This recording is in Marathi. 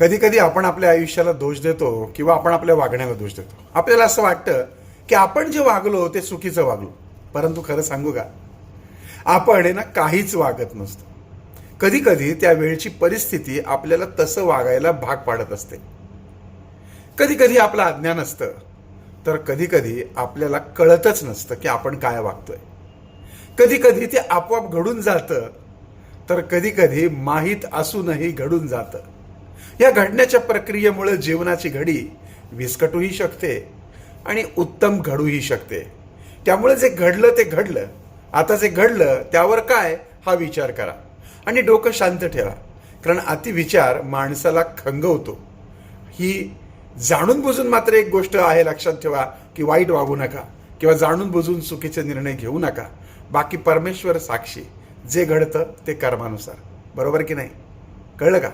कधी कधी आपण आपल्या आयुष्याला दोष देतो किंवा आपण आपल्या वागण्याला दोष देतो. आपल्याला असं वाटतं की आपण जे वागलो ते चुकीचं वागलो. परंतु खरं सांगू का? आपण आहे ना काहीच वागत नसतो. कधी कधी त्या वेळची परिस्थिती आपल्याला तसं वागायला भाग पाडत असते. कधी कधी आपलं अज्ञान असतं. तर कधी कधी आपल्याला कळतच नसतं की आपण काय वागतोय. कधी कधी ते आपोआप घडून जातं. तर कधी कधी माहीत असूनही घडून जातं. या घडण्याच्या प्रक्रियेमुळे जीवनाची घडी विस्कटूही शकते आणि उत्तम घडूही शकते. त्यामुळे जे घडलं ते घडलं. आता जे घडलं त्यावर काय? हा विचार करा. आणि डोकं शांत ठेवा. कारण अतिविचार माणसाला खंगवतो. ही जाणून बुजून मात्र एक गोष्ट आहे लक्षात ठेवा की वाईट वागू नका किंवा जाणून बुजून चुकीचे निर्णय घेऊ नका. बाकी परमेश्वर साक्षी. जे घडतं ते कर्मानुसार. बरोबर की नाही? कळलं का?